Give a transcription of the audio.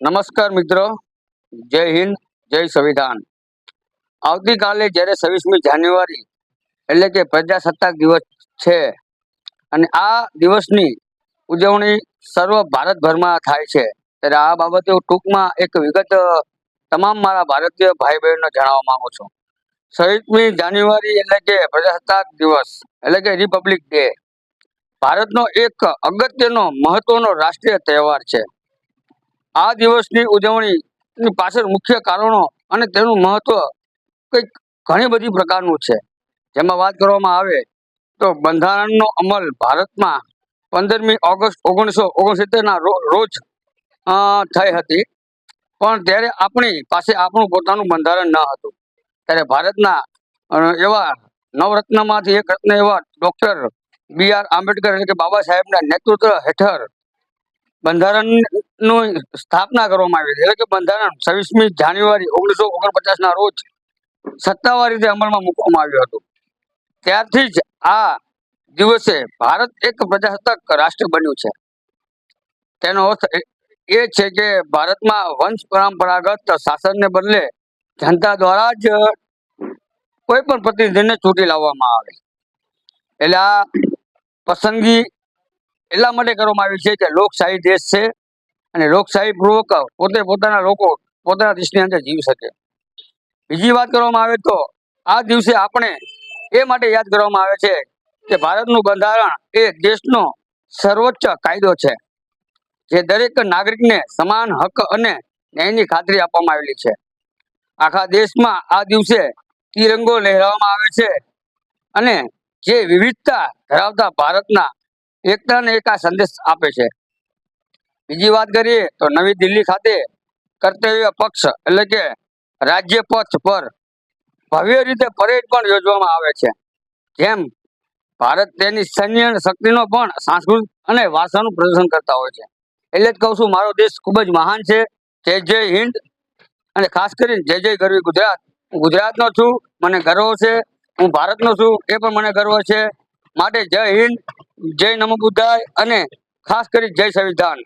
નમસ્કાર મિત્રો. જય હિન્દ, જય સંવિધાન. આવતીકાલે જ્યારે છવ્વીસમી જાન્યુઆરી એટલે કે પ્રજાસત્તાક દિવસ છે અને આ દિવસની ઉજવણી સર્વ ભારતભરમાં થાય છે. ત્યારે આ બાબતે ટૂંકમાં એક વિગત તમામ મારા ભારતીય ભાઈ બહેનો જણાવવા માંગુ છું. છવ્વીસમી જાન્યુઆરી એટલે કે પ્રજાસત્તાક દિવસ એટલે કે રિપબ્લિક ડે. ભારતનો એક અગત્યનો, મહત્વનો રાષ્ટ્રીય તહેવાર છે. આ દિવસની ઉજવણીની પાછળ મુખ્ય કારણો અને તેનું મહત્વ કંઈક ઘણી બધી પ્રકારનું છે. જેમાં વાત કરવામાં આવે તો બંધારણનો અમલ ભારતમાં પંદરમી ઓગસ્ટ ઓગણીસો ઓગણસિત્તેરના રોજ થઈ હતી. પણ ત્યારે આપણી પાસે આપણું પોતાનું બંધારણ ન હતું. ત્યારે ભારતના એવા નવરત્નમાંથી એક રત્ન એવા ડૉક્ટર બી આર આંબેડકર એટલે કે બાબા સાહેબના નેતૃત્વ હેઠળ બંધારણનું સ્થાપના કરવામાં આવી હતી. એટલે કે બંધારણ છવ્વીસમી જાન્યુઆરી ઓગણીસો ઓગણપચાસના રોજ સત્તાવાર રીતે અમલમાં મૂકવામાં આવ્યું હતું. ત્યારથી જ આ દિવસે ભારત એક પ્રજાસત્તાક રાષ્ટ્ર બન્યું છે. તેનો અર્થ એ છે કે ભારતમાં વંશ પરંપરાગત શાસનને બદલે જનતા દ્વારા જ કોઈ પણ પ્રતિનિધિને ચૂંટી લાવવામાં આવે. એટલે આ પસંદગી એટલા માટે કરવામાં આવી છે કે લોકશાહી દેશ છે અને લોકશાહી પૂર્વક પોતે પોતાના લોકો પોતાના દેશની અંદર જીવી શકે. બીજી વાત કરવામાં આવે તો આ દિવસે આપણે એ માટે યાદ કરવામાં આવે છે કે ભારતનું બંધારણ એ દેશનો સર્વોચ્ચ કાયદો છે, જે દરેક નાગરિકને સમાન હક અને ન્યાયની ખાતરી આપવામાં આવેલી છે. આખા દેશમાં આ દિવસે તિરંગો લહેરાવવામાં આવે છે અને જે વિવિધતા ધરાવતા ભારતના એકતા અને એકા સંદેશ આપે છે. બીજી વાત કરીએ તો નવી દિલ્હી ખાતે કર્તવ્ય પક્ષ એટલે કે રાજ્ય પક્ષ પર ભવ્ય રીતે પરેડ પણ યોજવામાં આવે છે. જેમ ભારત તેની સૈન્ય શક્તિનો પણ સાંસ્કૃતિક અને વારસાનું પ્રદર્શન કરતા હોય છે. એટલે જ કહું છું, મારો દેશ ખૂબ જ મહાન છે. જય જય હિન્દ. અને ખાસ કરીને જય જય ગરવી ગુજરાત. હું ગુજરાતનો છું, મને ગર્વ છે. હું ભારતનો છું, એ પણ મને ગર્વ છે. માટે જય હિન્દ, જય નમો બુદ્ધાય અને ખાસ કરી જય સંવિધાન.